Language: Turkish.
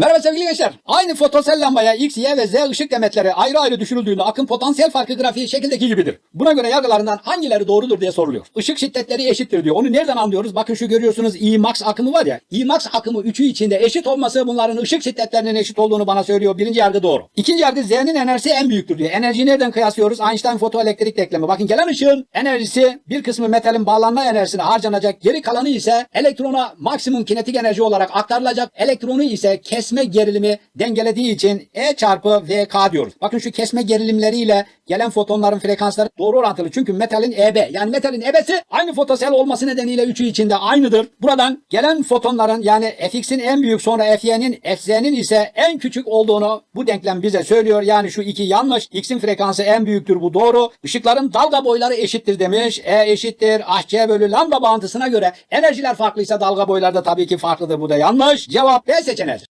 Merhaba sevgili gençler. Aynı fotosel lambaya X, Y ve Z ışık demetleri ayrı ayrı düşürüldüğünde akım potansiyel farkı grafiği şekildeki gibidir. Buna göre yargılarından hangileri doğrudur diye soruluyor. Işık şiddetleri eşittir diyor. Onu nereden anlıyoruz? Bakın şu görüyorsunuz I max akımı var ya. I max akımı üçü içinde eşit olması bunların ışık şiddetlerinin eşit olduğunu bana söylüyor. Birinci yargı doğru. İkinci yargı Z'nin enerjisi en büyüktür diyor. Enerjiyi nereden kıyaslıyoruz? Einstein fotoelektrik denklemi. Bakın gelen ışığın enerjisi bir kısmı metalin bağlanma enerjisine harcanacak. Geri kalanı ise elektrona maksimum kinetik enerji olarak aktarılacak. Elektronu ise kesme gerilimi dengelediği için E çarpı VK diyoruz. Bakın şu kesme gerilimleriyle gelen fotonların frekansları doğru orantılı. Çünkü metalin EB yani metalin EB'si aynı fotosel olması nedeniyle üçü içinde aynıdır. Buradan gelen fotonların yani Fx'in en büyük sonra Fy'nin Fz'nin ise en küçük olduğunu bu denklem bize söylüyor. Yani şu iki yanlış. X'in frekansı en büyüktür bu doğru. Işıkların dalga boyları eşittir demiş. E eşittir hc bölü lambda bağıntısına göre enerjiler farklıysa dalga boyları da tabii ki farklıdır. Bu da yanlış. Cevap B seçeneğidir.